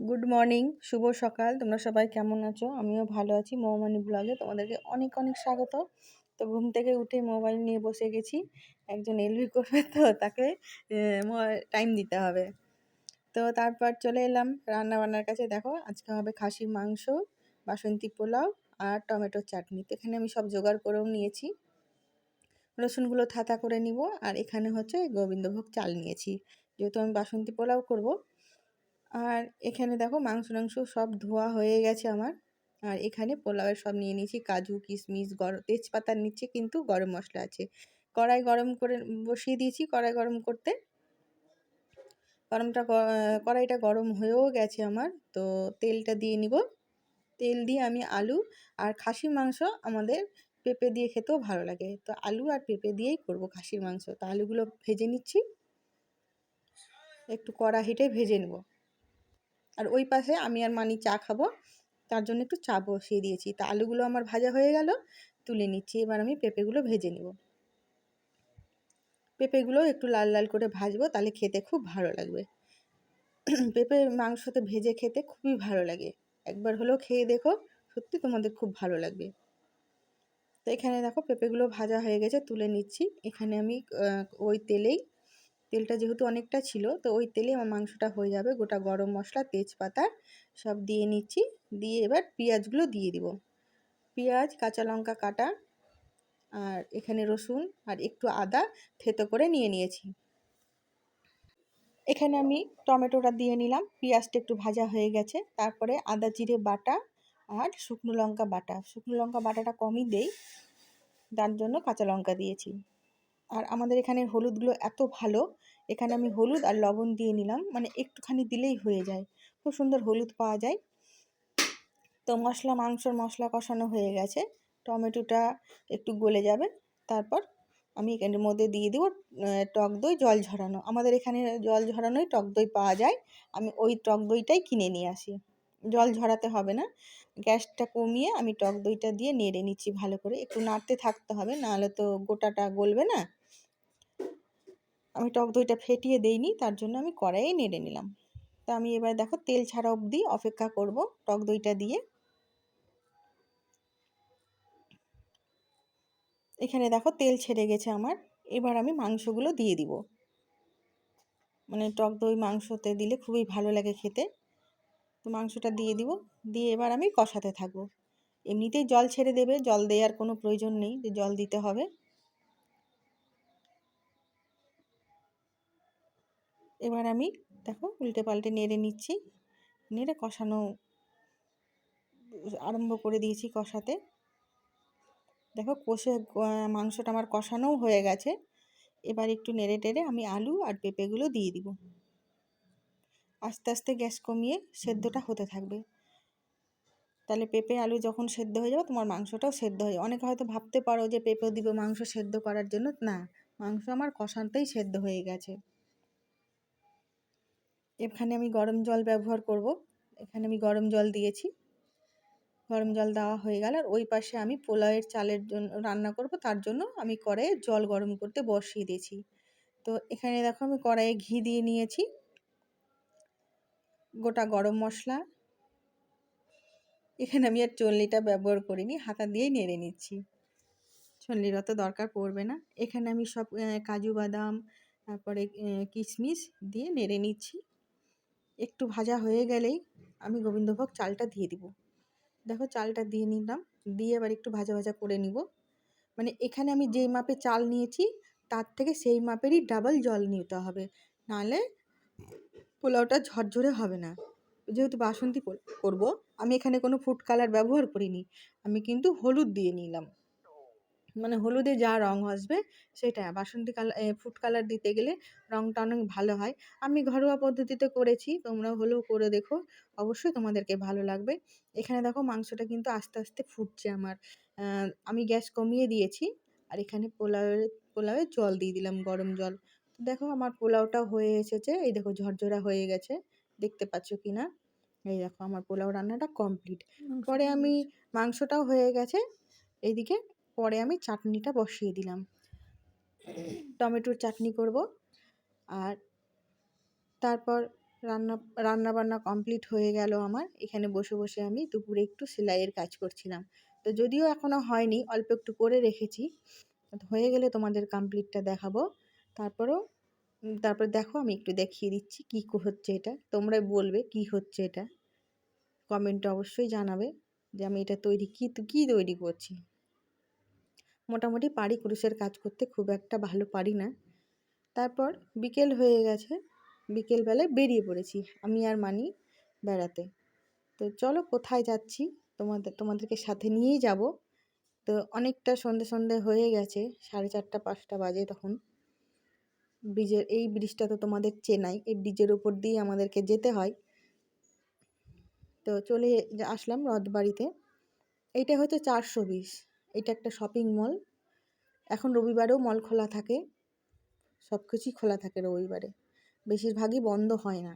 Good morning শুভ সকাল। তোমরা সবাই কেমন আছো? আমিও ভালো আছি। মৌমানি ব্লগে তোমাদেরকে অনেক অনেক স্বাগত। তো ঘুম থেকে উঠে মোবাইল নিয়ে বসে গেছি। একজন এলভি করবে তো, তাকে টাইম দিতে হবে। তো তারপর চলে এলাম রান্না বান্নার কাছে। দেখো, আজকে হবে খাসির মাংস, বাসন্তী পোলাও আর টমেটোর চাটনি। তো এখানে আমি সব জোগাড় করেও নিয়েছি। রসুনগুলো থাতা করে নিব। আর এখানে হচ্ছে গোবিন্দভোগ চাল নিয়েছি। যেহেতু আমি বাসন্তী পোলাও করব আর এখানে দেখো মাংস টাংস সব ধোয়া হয়ে গেছে আমার। আর এখানে পোলাওয়ের সব নিয়ে নিয়েছি, কাজু, কিশমিশ গরম তেজপাতার নিচে কিন্তু গরম মশলা আছে। কড়াই গরম করে বসিয়ে দিয়েছি কড়াই গরম করতে। গরমটা কড়াইটা গরম হয়েও গেছে আমার, তো তেলটা দিয়ে নিব। তেল দিয়ে আমি আলু আর খাসির মাংস আমাদের পেঁপে দিয়ে খেতেও ভালো লাগে। তো আলু আর পেঁপে দিয়েই করব খাসির মাংস। তো আলুগুলো ভেজে নিচ্ছি। একটু কড়া হিটে ভেজে নেব। আর ওই পাশে আমি আর মানি চা খাব। তার জন্য একটু চা বসিয়ে দিয়েছি। তা আলুগুলো আমার ভাজা হয়ে গেল, তুলে নিচ্ছি। এবার আমি পেঁপেগুলো ভেজে নেব। পেঁপেগুলো একটু লাল লাল করে ভাজবো, তাহলে খেতে খুব ভালো লাগবে। পেঁপে মাংসতে ভেজে খেতে খুবই ভালো লাগে। একবার হলেও খেয়ে দেখো, সত্যি তোমাদের খুব ভালো লাগবে। তো এখানে দেখো, পেঁপেগুলো ভাজা হয়ে গেছে, তুলে নিচ্ছি। এখানে আমি ওই তেলেই তেলটা যেহেতু অনেকটা ছিল, তো ওই তেলে আমার মাংসটা হয়ে যাবে। গোটা গরম মশলা, তেজপাতা সব দিয়ে নিচ্ছি। দিয়ে এবার পেঁয়াজগুলো দিয়ে দিব। পেঁয়াজ, কাঁচা লঙ্কা কাটা আর এখানে রসুন আর একটু আদা থেতো করে নিয়ে নিয়েছি। এখানে আমি টমেটোটা দিয়ে নিলাম। পেঁয়াজটা একটু ভাজা হয়ে গেছে। তারপরে আদা জিরে বাটা আর শুকনো লঙ্কা বাটা। শুকনো লঙ্কা বাটাটা কমই দেই, তার জন্য কাঁচা লঙ্কা দিয়েছি। আর আমাদের এখানে হলুদগুলো এত ভালো এখানে আমি হলুদ আর লবণ দিয়ে নিলাম। মানে একটুখানি দিলেই হয়ে যায়। খুব সুন্দর হলুদ পাওয়া যায়। তো মশলা, মাংসর মশলা কষানো হয়ে গেছে। টমেটোটা একটু গলে যাবে। তারপর আমি এখানের মধ্যে দিয়ে দেবো টক দই, জল ঝরানো। আমাদের এখানে জল ঝরানোই টক দই পাওয়া যায়। আমি ওই টক দইটাই কিনে নিয়ে আসি। জল ঝরাতে হবে না। গ্যাসটা কমিয়ে আমি টক দইটা দিয়ে নেড়ে নিচ্ছি ভালো করে। একটু নাড়তে থাকতে হবে, নাহলে তো গোটাটা গলবে না। আমি টক দইটা ফেটিয়ে দেইনি, তার জন্য আমি কড়াইয়ে নেড়ে নিলাম। তা আমি এবার দেখো তেল ছাড়া অবধি অপেক্ষা করব টক দইটা দিয়ে। এখানে দেখো তেল ছেড়ে গেছে আমার, এবার আমি মাংসগুলো দিয়ে দিব। মানে টক দই মাংসতে দিলে খুবই ভালো লাগে খেতে। তো মাংসটা দিয়ে দিব, দিয়ে এবার আমি কষাতে থাকব। এমনিতেই জল ছেড়ে দেবে, জল দেওয়ার কোনো প্রয়োজন নেই, যে জল দিতে হবে। এবার আমি দেখো উল্টে পাল্টে নেড়ে নিচ্ছি। নেড়ে কষানো আরম্ভ করে দিয়েছি কষাতে। দেখো কষে মাংসটা আমার কষানোও হয়ে গেছে। এবার একটু নেড়ে টেড়ে আমি আলু আর পেঁপেগুলো দিয়ে দিব। আস্তে আস্তে গ্যাস কমিয়ে সেদ্ধটা হতে থাকবে। তাহলে পেঁপে, আলু যখন সেদ্ধ হয়ে যাবে, তোমার মাংসটাও সেদ্ধ হয়ে অনেকে হয়তো ভাবতে পারো যে পেঁপে দিব মাংস সেদ্ধ করার জন্য। না, মাংস আমার কষানতেই সেদ্ধ হয়ে গেছে। এখানে আমি গরম জল ব্যবহার করব। এখানে আমি গরম জল দিয়েছি। গরম জল দেওয়া হয়ে গেল। আর ওই পাশে আমি পোলাওয়ের চালের জন্য রান্না করব। তার জন্য আমি কড়াইয়ে জল গরম করতে বসিয়ে দিয়েছি। তো এখানে দেখো আমি কড়াইয়ে ঘি দিয়ে নিয়েছি। গোটা গরম মশলা। এখানে আমি আর চল্লিটা ব্যবহার করিনি। হাতা দিয়েই নেড়ে নিচ্ছি। চল্লির অত দরকার পড়বে না। এখানে আমি সব কাজু বাদাম, তারপরে কিশমিশ দিয়ে নেড়ে নিচ্ছি। একটু ভাজা হয়ে গেলেই আমি গোবিন্দভোগ চালটা দিয়ে দিব। দেখো চালটা দিয়ে নিলাম, দিয়ে এবার একটু ভাজা ভাজা করে নিব। মানে এখানে আমি যেই মাপে চাল নিয়েছি, তার থেকে সেই মাপেরই ডাবল জল নিতে হবে। নাহলে পোলাওটা ঝরঝরে হবে না। যেহেতু বাসন্তী করব, আমি এখানে কোনো ফুড কালার ব্যবহার করিনি। আমি কিন্তু হলুদ দিয়ে নিলাম। মানে হলুদে যা রং আসবে সেটা বাসন্তী কালার ফুড কালার দিতে গেলে রংটা অনেক ভালো হয়। আমি ঘরোয়া পদ্ধতিতে করেছি তোমরা হলেও করে দেখো। অবশ্যই তোমাদেরকে ভালো লাগবে। এখানে দেখো মাংসটা কিন্তু আস্তে আস্তে ফুটছে আমার। আমি গ্যাস কমিয়ে দিয়েছি আর এখানে পোলাওয়ের পোলাওয়ে জল দিয়ে দিলাম গরম জল। তো দেখো আমার পোলাওটা হয়ে এসেছে। এই দেখো ঝরঝরা হয়ে গেছে। দেখতে পাচ্ছ কি না? এই দেখো আমার পোলাও রান্নাটা কমপ্লিট পরে আমি মাংসটাও হয়ে গেছে। এইদিকে পরে আমি চাটনিটা বসিয়ে দিলাম। টমেটোর চাটনি করব আর তারপর রান্না রান্না বান্না কমপ্লিট হয়ে গেল আমার। এখানে বসে বসে আমি দুপুরে একটু সেলাইয়ের কাজ করছিলাম। তো যদিও এখনও হয়নি, অল্প একটু করে রেখেছি। হয়ে গেলে তোমাদের কমপ্লিটটা দেখাবো। তারপরেও তারপর দেখো আমি একটু দেখিয়ে দিচ্ছি কী হচ্ছে এটা। তোমরা বলবে কি হচ্ছে এটা। কমেন্টে অবশ্যই জানাবে যে আমি এটা তৈরি, কী কী তৈরি করছি। মোটামুটি পারি কুরুশের কাজ করতে খুব একটা ভালো পারি না। তারপর বিকেল হয়ে গেছে, বিকেলবেলায় বেরিয়ে পড়েছি আমি আর মানি বেড়াতে। তো চলো কোথায় যাচ্ছি? তোমাদের, তোমাদেরকে সাথে নিয়েই যাব। তো অনেকটা সন্ধে সন্ধে হয়ে গেছে, সাড়ে চারটা, পাঁচটা বাজে তখন। ব্রিজের, এই ব্রিজটা তো তোমাদের চেনাই, এই ব্রিজের উপর দিয়ে আমাদেরকে যেতে হয়। তো চলে আসলাম রথবাড়িতে। এইটা হচ্ছে চারশো বিশ। এটা একটা শপিং মল এখন রবিবারেও মল খোলা থাকে। সব কিছুই খোলা থাকে রবিবারে। বেশিরভাগই বন্ধ হয় না।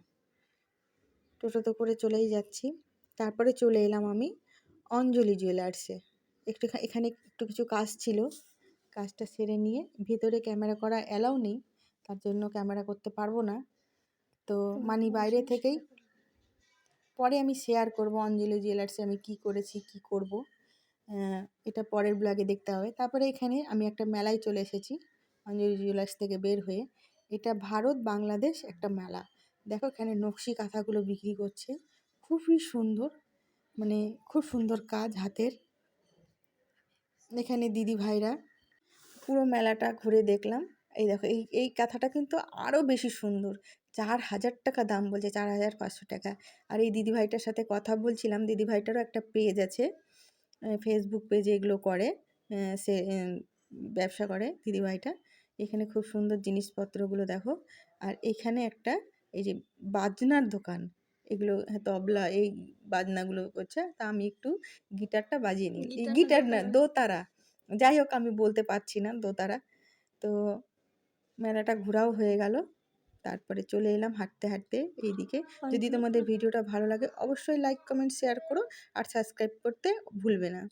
টোটোতে করে চলেই যাচ্ছি। তারপরে চলে এলাম আমি অঞ্জলি জুয়েলার্সে একটু এখানে একটু কিছু কাজ ছিল। কাজটা সেরে নিয়ে ভিতরে ক্যামেরা করা অ্যালাউ নেই। তার জন্য ক্যামেরা করতে পারব না। তো মানি বাইরে থেকেই পরে আমি শেয়ার করব অঞ্জলি জুয়েলার্সে আমি কি করেছি, কি করব। এটা পরের ব্লগে দেখতে হবে। তারপরে এখানে আমি একটা মেলায় চলে এসেছি, অঞ্জলি জুয়েলার্স থেকে বের হয়ে। এটা ভারত বাংলাদেশ একটা মেলা। দেখো এখানে নকশি কাঁথাগুলো বিক্রি করছে। খুবই সুন্দর মানে খুব সুন্দর কাজ হাতের। এখানে দিদি ভাইরা পুরো মেলাটা ঘুরে দেখলাম। এই দেখো, এই এই কাঁথাটা কিন্তু আরও বেশি সুন্দর। চার হাজার টাকা দাম বলছে, চার হাজার পাঁচশো টাকা। আর এই দিদিভাইটার সাথে কথা বলছিলাম দিদিভাইটারও একটা পেজ আছে। ফেসবুক পেজে এগুলো করে। সে ব্যবসা করে দিদিভাইটা। এখানে খুব সুন্দর জিনিসপত্রগুলো দেখো। আর এখানে একটা এই যে বাজনার দোকান। এগুলো হ্যাঁ তবলা এই বাজনাগুলো করছে। তা আমি একটু গিটারটা বাজিয়ে নিই। গিটার না দোতারা। যাই হোক আমি বলতে পারছি না দোতারা। তো মেলাটা ঘোরাও হয়ে গেল। তারপরে চলে এলাম হাঁটতে হাঁটতে এইদিকে। যদি তোমাদের ভিডিওটা ভালো লাগে অবশ্যই লাইক কমেন্ট শেয়ার করো। আর সাবস্ক্রাইব করতে ভুলবে না।